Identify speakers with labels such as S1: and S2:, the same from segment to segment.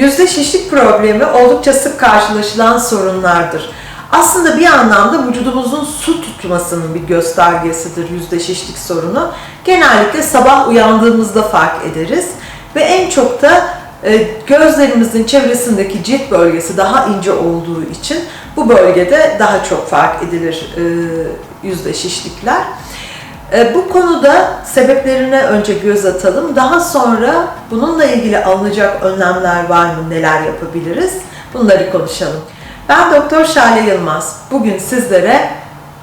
S1: Yüzde şişlik problemi oldukça sık karşılaşılan sorunlardır. Aslında bir anlamda vücudumuzun su tutmasının bir göstergesidir yüzde şişlik sorunu. Genellikle sabah uyandığımızda fark ederiz ve en çok da e, gözlerimizin çevresindeki cilt bölgesi daha ince olduğu için bu bölgede daha çok fark edilir e, yüzde şişlikler. E, Bu konuda sebeplerine önce göz atalım. Daha sonra bununla ilgili alınacak önlemler var mı, neler yapabiliriz? Bunları konuşalım. Ben Doktor Şale Yılmaz. Bugün sizlere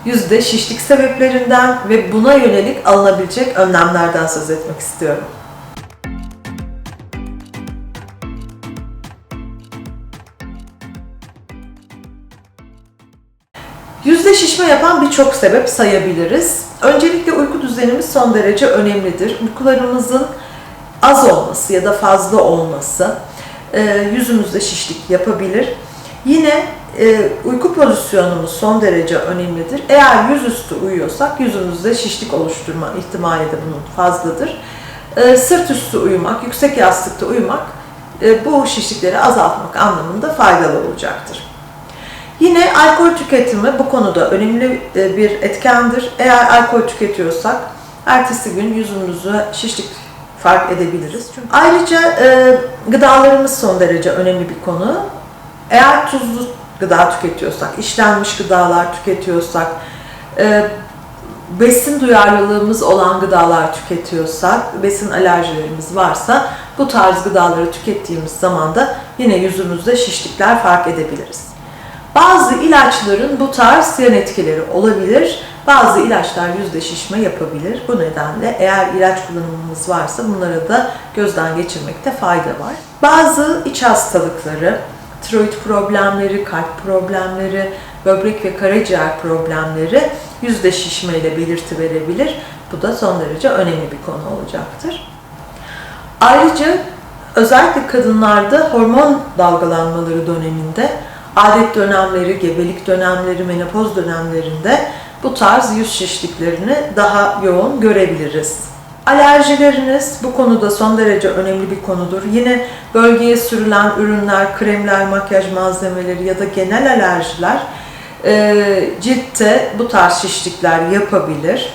S1: yüzde şişlik sebeplerinden ve buna yönelik alınabilecek önlemlerden söz etmek istiyorum. Yüzde şişme yapan birçok sebep sayabiliriz. Öncelikle uyku düzenimiz son derece önemlidir. Uykularımızın az olması ya da fazla olması e, yüzümüzde şişlik yapabilir. Yine e, uyku pozisyonumuz son derece önemlidir. Eğer yüzüstü uyuyorsak yüzümüzde şişlik oluşturma ihtimali de bunun fazladır. E, sırt üstü uyumak, yüksek yastıkta uyumak bu şişlikleri azaltmak anlamında faydalı olacaktır. Yine alkol tüketimi bu konuda önemli e, bir etkendir. Eğer alkol tüketiyorsak ertesi gün yüzümüzü şişlik fark edebiliriz. Çünkü ayrıca e, gıdalarımız son derece önemli bir konu. Eğer tuzlu gıda tüketiyorsak, işlenmiş gıdalar tüketiyorsak, e, besin duyarlılığımız olan gıdalar tüketiyorsak, besin alerjilerimiz varsa bu tarz gıdaları tükettiğimiz zaman da yine yüzümüzde şişlikler fark edebiliriz. Bazı ilaçların bu tarz yan etkileri olabilir. Bazı ilaçlar yüzde şişme yapabilir. Bu nedenle eğer ilaç kullanımımız varsa bunları da gözden geçirmekte fayda var. Bazı iç hastalıkları, tiroid problemleri, kalp problemleri, böbrek ve karaciğer problemleri yüzde şişme ile belirti verebilir. Bu da son derece önemli bir konu olacaktır. Ayrıca özellikle kadınlarda hormon dalgalanmaları döneminde adet dönemleri, gebelik dönemleri, menopoz dönemlerinde bu tarz yüz şişliklerini daha yoğun görebiliriz. Alerjileriniz bu konuda son derece önemli bir konudur. Yine bölgeye sürülen ürünler, kremler, makyaj malzemeleri ya da genel alerjiler e, ciltte bu tarz şişlikler yapabilir.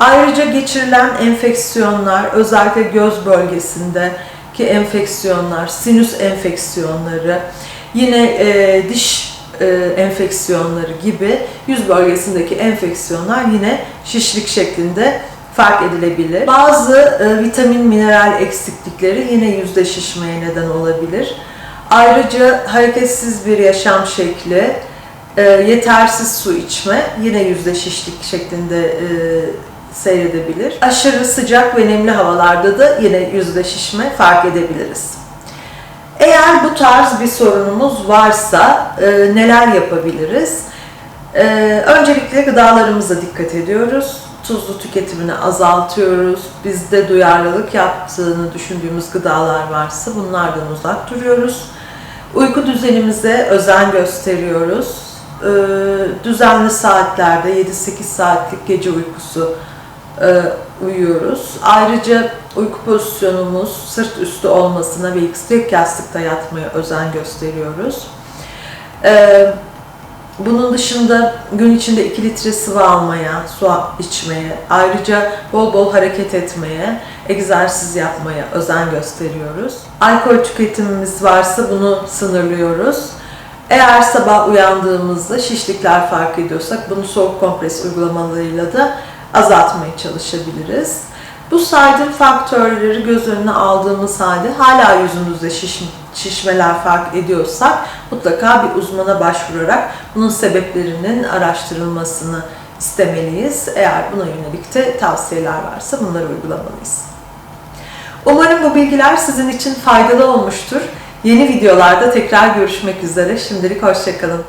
S1: Ayrıca geçirilen enfeksiyonlar, özellikle göz bölgesindeki enfeksiyonlar, sinüs enfeksiyonları, yine e, diş e, enfeksiyonları gibi yüz bölgesindeki enfeksiyonlar yine şişlik şeklinde fark edilebilir. Bazı e, vitamin, mineral eksiklikleri yine yüzde şişmeye neden olabilir. Ayrıca hareketsiz bir yaşam şekli, e, yetersiz su içme yine yüzde şişlik şeklinde e, seyredebilir. Aşırı sıcak ve nemli havalarda da yine yüzde şişme fark edebiliriz. Eğer bu tarz bir sorunumuz varsa e, neler yapabiliriz? E, öncelikle gıdalarımıza dikkat ediyoruz. Tuzlu tüketimini azaltıyoruz. Bizde duyarlılık yaptığını düşündüğümüz gıdalar varsa bunlardan uzak duruyoruz. Uyku düzenimize özen gösteriyoruz. E, düzenli saatlerde 7-8 saatlik gece uykusu e, uyuyoruz. Ayrıca uyku pozisyonumuz sırt üstü olmasına ve yüksek yastıkta yatmaya özen gösteriyoruz. E, bunun dışında gün içinde 2 litre sıvı almaya, su içmeye, ayrıca bol bol hareket etmeye, egzersiz yapmaya özen gösteriyoruz. Alkol tüketimimiz varsa bunu sınırlıyoruz. Eğer sabah uyandığımızda şişlikler fark ediyorsak bunu soğuk kompres uygulamalarıyla da azaltmaya çalışabiliriz. Bu saydığım faktörleri göz önüne aldığımız halde hala yüzümüzde şiş, şişmeler fark ediyorsak mutlaka bir uzmana başvurarak bunun sebeplerinin araştırılmasını istemeliyiz. Eğer buna yönelik de tavsiyeler varsa bunları uygulamalıyız. Umarım bu bilgiler sizin için faydalı olmuştur. Yeni videolarda tekrar görüşmek üzere. Şimdilik hoşçakalın.